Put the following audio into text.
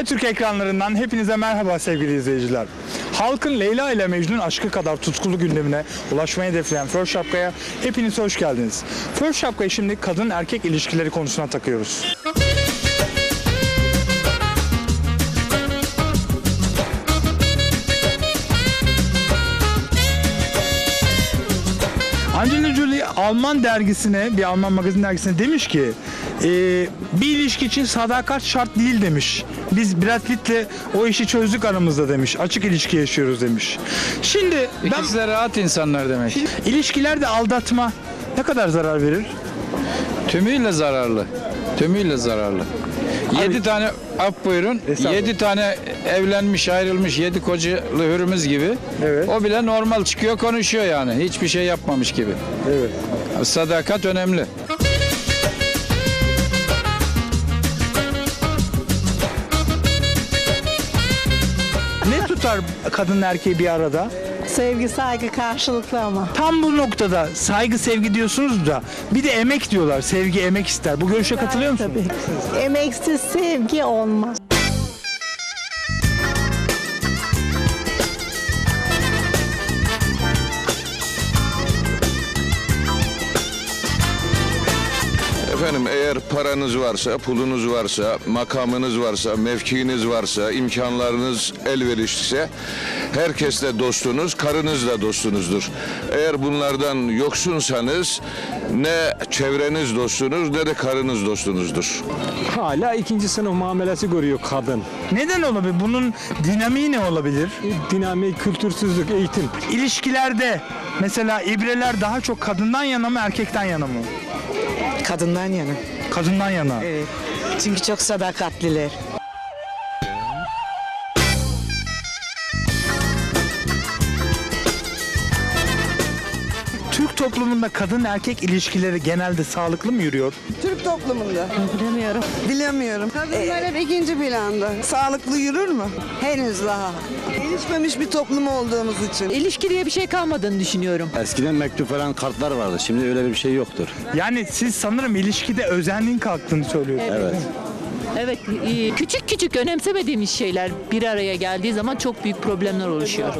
SkyTürk ekranlarından hepinize merhaba sevgili izleyiciler. Halkın Leyla ile Mecnun aşkı kadar tutkulu gündemine ulaşmayı hedefleyen För Şapka'ya hepiniz hoş geldiniz. För Şapka'yı şimdi kadın erkek ilişkileri konusuna takıyoruz. Angelina Jolie Alman dergisine, bir Alman magazin dergisine demiş ki e, bir ilişki için sadakat şart değil demiş. Biz Brad Pitt'le o işi çözdük aramızda demiş. Açık ilişki yaşıyoruz demiş. Şimdi ben İkisi de rahat insanlar demek. ilişkilerde aldatma ne kadar zarar verir? Tümüyle zararlı. Tümüyle zararlı. Yedi tane af buyurun. Estağfurullah. Yedi tane evlenmiş ayrılmış yedi kocalı hürümüz gibi. Evet. O bile normal çıkıyor konuşuyor yani. Hiçbir şey yapmamış gibi. Evet. Sadakat önemli. Tutar kadın erkeği bir arada? Sevgi, saygı karşılıklı ama. Tam bu noktada saygı sevgi diyorsunuz da bir de emek diyorlar. Sevgi emek ister. Bu görüşe katılıyor musunuz? Tabii. Emeksiz sevgi olmaz. Efendim eğer paranız varsa, pulunuz varsa, makamınız varsa, mevkiiniz varsa, imkanlarınız elverişliyse herkesle dostunuz, karınız da dostunuzdur. Eğer bunlardan yoksunsanız ne çevreniz dostunuz ne de karınız dostunuzdur. Hala ikinci sınıf muamelesi görüyor kadın. Neden olabilir? Bunun dinamiği ne olabilir? Dinamik, kültürsüzlük, eğitim. İlişkilerde mesela ibreler daha çok kadından yana mı erkekten yana mı? Kadından yana. Kadından yana. Evet. Çünkü çok sadakatliler. Toplumunda kadın erkek ilişkileri genelde sağlıklı mı yürüyor? Türk toplumunda. Bilemiyorum. Bilemiyorum. Kadınlar hep ikinci planda. Sağlıklı yürür mü? Henüz daha. Gelişmemiş bir toplum olduğumuz için. İlişki diye bir şey kalmadığını düşünüyorum. Eskiden mektup falan kartlar vardı. Şimdi öyle bir şey yoktur. Yani siz sanırım ilişkide özenliğin kalktığını söylüyorsunuz. Evet. Evet, küçük küçük önemsemediğimiz şeyler bir araya geldiği zaman çok büyük problemler oluşuyor.